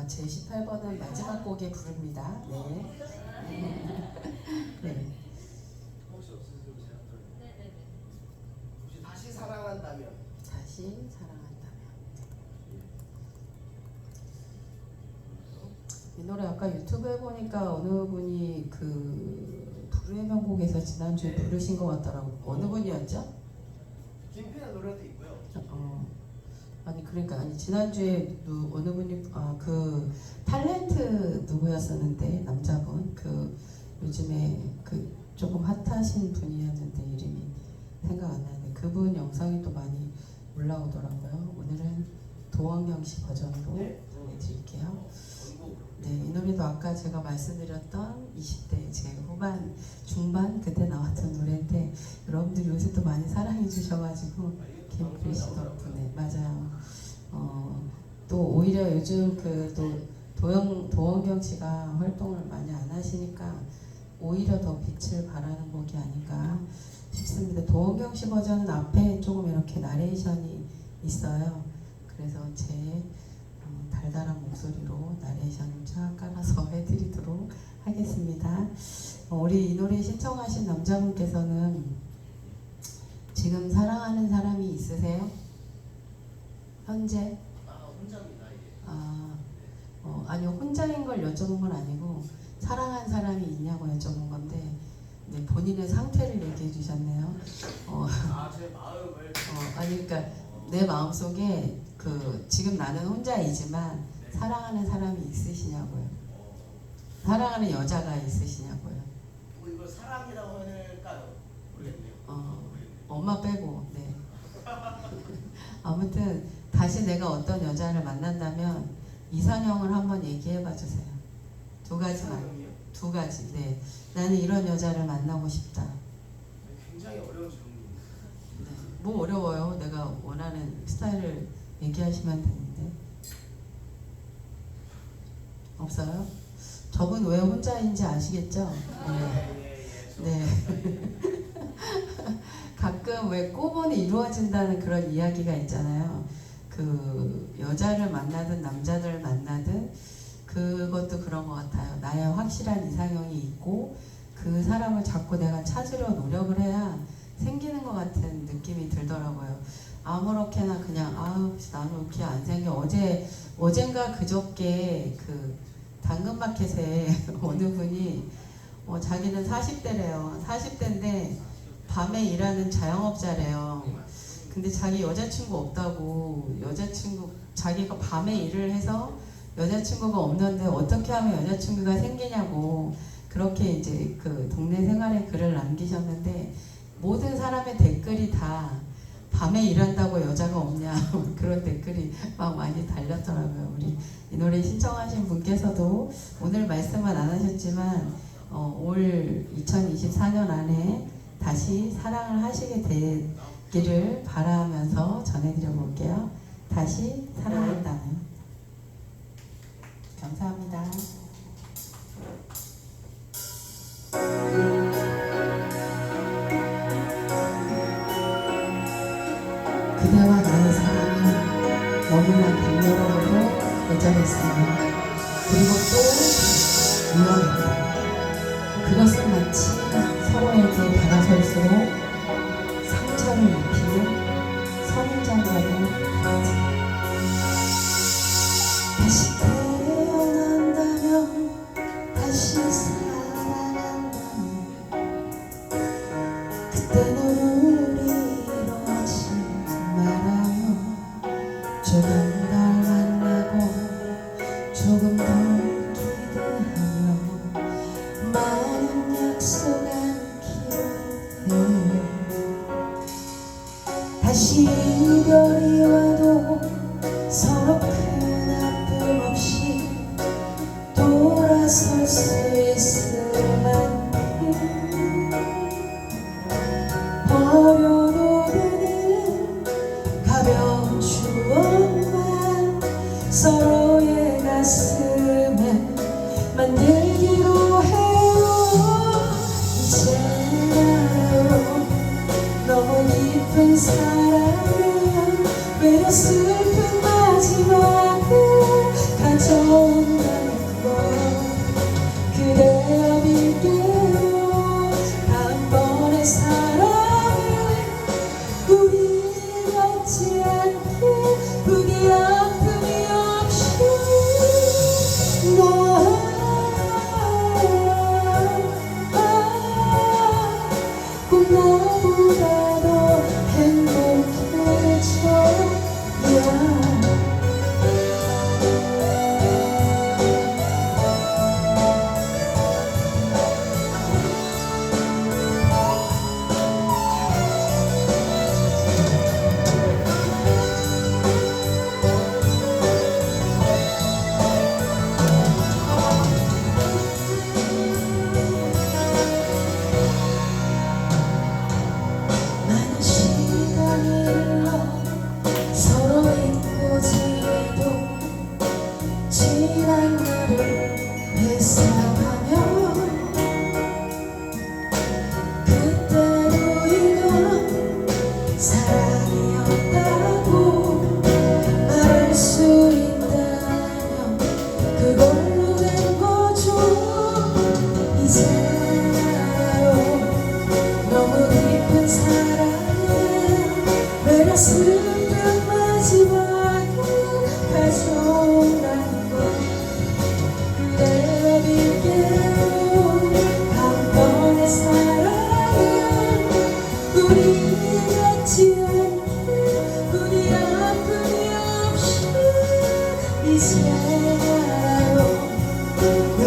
아, 제 18번은 마지막 곡에 부릅니다. 네. 네. 혹시 없으세요 제안들? 혹시 다시 사랑한다면? 다시 사랑한다면. 이 노래 아까 유튜브에 보니까 어느 분이 그 불후의 명곡에서 지난주에 네. 부르신 것 같더라고. 어느 분이었죠? 김필의 노래도 그러니까 아니 지난주에 누 어느 분이 아 그 탤런트 누구였었는데 남자분 그 요즘에 그 조금 핫하신 분이었는데 이름이 생각 안 나는데 그분 영상이 또 많이 올라오더라고요. 오늘은 도원경 씨 버전으로 네. 보내드릴게요. 원곡. 네, 이 노래도 아까 제가 말씀드렸던 20대 제 후반 중반 그때 나왔던 노래인데 여러분들이 요새 또 많이 사랑해 주셔가지고 아, 김필 씨 덕분에 맞아요. 어, 또 오히려 요즘 그또 도영 도원경 씨가 활동을 많이 안 하시니까 오히려 더 빛을 발하는 곡이 아닌가 싶습니다. 도원경 씨 버전은 앞에 조금 이렇게 나레이션이 있어요. 그래서 제 어, 달달한 목소리로 나레이션을 쫙 깔아서 해드리도록 하겠습니다. 어, 우리 이 노래 신청하신 남자분께서는 지금 사랑하는 사람이 있으세요? 현재? 아 혼자입니다 이게. 아, 어, 아니요 혼자인 걸 여쭤본 건 아니고 사랑한 사람이 있냐고 여쭤본 건데 네, 본인의 상태를 얘기해 주셨네요. 어, 아 제 마음을. 어, 아니 그러니까 내 마음 속에 그 지금 나는 혼자이지만 네. 사랑하는 사람이 있으시냐고요. 어, 사랑하는 여자가 있으시냐고요. 뭐 이걸 사랑이라고 할까요? 모르겠네요. 어, 모르겠네요. 엄마 빼고 네. 아무튼 다시 내가 어떤 여자를 만난다면 이상형을 한번 얘기해 봐 주세요. 두 가지만. 두 가지. 네. 나는 이런 여자를 만나고 싶다. 굉장히 어려운 질문입니다. 네. 뭐 어려워요. 내가 원하는 스타일을 얘기하시면 되는데. 없어요? 저분 왜 혼자인지 아시겠죠? 네. 예예예. 네. 가끔 왜 꼬본이 이루어진다는 그런 이야기가 있잖아요. 그 여자를 만나든 남자들을 만나든 그것도 그런 것 같아요. 나의 확실한 이상형이 있고 그 사람을 자꾸 내가 찾으려 노력을 해야 생기는 것 같은 느낌이 들더라고요. 아무렇게나 그냥 아우 나는 이렇게 안 생겨 어제 어젠가 그저께 그 당근마켓에 어느 분이 어, 자기는 40대래요. 40대인데 밤에 일하는 자영업자래요. 근데 자기 여자친구 없다고 여자친구 자기가 밤에 일을 해서 여자친구가 없는데 어떻게 하면 여자친구가 생기냐고 그렇게 이제 그 동네 생활에 글을 남기셨는데 모든 사람의 댓글이 다 밤에 일한다고 여자가 없냐 그런 댓글이 막 많이 달렸더라고요. 우리 이 노래 신청하신 분께서도 오늘 말씀은 안 하셨지만 어, 올 2024년 안에 다시 사랑을 하시게 되 기를 바라면서 전해드려 볼게요. 다시 사랑한다면. 감사합니다. 그대와 나의 사랑이 너무나 강렬하고 애절했으며 그리고 또 위험했다. 그것은 마치 그때는 우리 이러지 말아요. 조금 덜 만나고 조금 더 기대하며 많은 약속 않기로 해요 다시 슬픈 마지막을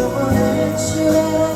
영원